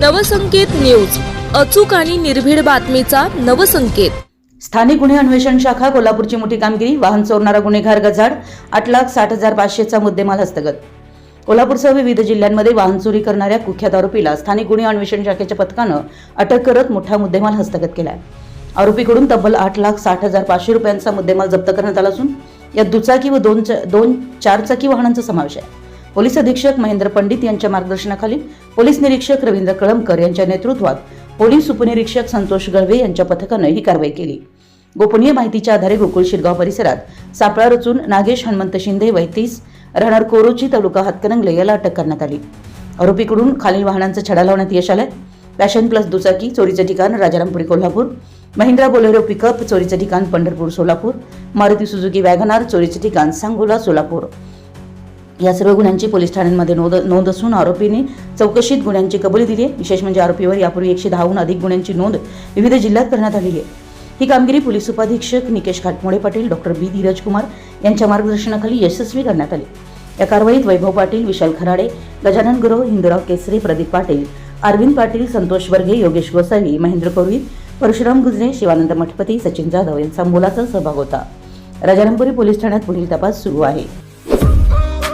Navsanket news. अचूक आणि निर्भीड बातमीचा नवसंकेत. स्थानिक गुन्हे अन्वेषण शाखा कोल्हापूरची मोठी कामगिरी वाहन चोरणारा गुन्हेगार गजाड आठ लाख साठ हजार पाचशेचा मुद्देमाल हस्तगत. कोल्हापूरसह विविध जिल्ह्यांमध्ये वाहन चोरी करणाऱ्या कुख्यात आरोपीला स्थानिक गुन्हे अन्वेषण शाखेच्या पथकानं अटक करत मोठा मुद्देमाल हस्तगत केला आहे आरोपीकडून तब्बल आठ लाख साठ हजार पाचशे रुपयांचा मुद्देमाल जप्त करण्यात आला असून यात दुचाकी व दोन दोन चारचाकी वाहनांचा समावेश आहे. पोलीस अधीक्षक महेंद्र पंडित यांच्या मार्गदर्शनाखाली पोलीस निरीक्षक रवींद्र कळमकर यांच्या नेतृत्वात पोलीस उपनिरीक्षक संतोष गळवे यांच्या पथकानं ही कारवाई केली. गोपनीय माहितीच्या आधारे गोकुळ शिरगाव परिसरात सापळा रचून नागेश हनुमंत शिंदे वैतीस राहणार कोरोची तालुका हातकणंगले याला अटक करण्यात आली. आरोपीकडून खालील वाहनांचा छडा लावण्यात यश आलंय. पॅशन प्लस दुचाकी चोरीचं ठिकाण राजारामपुरी कोल्हापूर महिंद्रा बोलेरो पिकअप चोरीचं ठिकाण पंढरपूर सोलापूर मारुती सुझुकी वॅगनार चोरीचं ठिकाण सांगोला सोलापूर. या सर्व गुन्ह्यांची पोलीस ठाण्यांमध्ये नोंद नोंद असून आरोपीने चौकशीत गुन्ह्यांची कबुली दिली आहे. विशेष म्हणजे आरोपीवर यापूर्वी एकशे दहाहून अधिक गुन्ह्यांची नोंद विविध जिल्ह्यात करण्यात आली आहे. ही कामगिरी पोलीस उपाधीक्षक निकेश खाटमोडे पाटील डॉक्टर बी. धीरज कुमार यांच्या मार्गदर्शनाखाली यशस्वी करण्यात आली. या कारवाईत वैभव पाटील विशाल खराडे गजानन गुरव हिंदुराव केसरे प्रदीप पाटील अरविंद पाटील संतोष वर्गे योगेश गोसावी महेंद्र पुरोहित परशुराम गुजरे शिवानंद मठपती सचिन जाधव यांचा मोलाचा सहभाग होता. राजारामपुरी पोलीस ठाण्यात पुढील तपास सुरू आहे.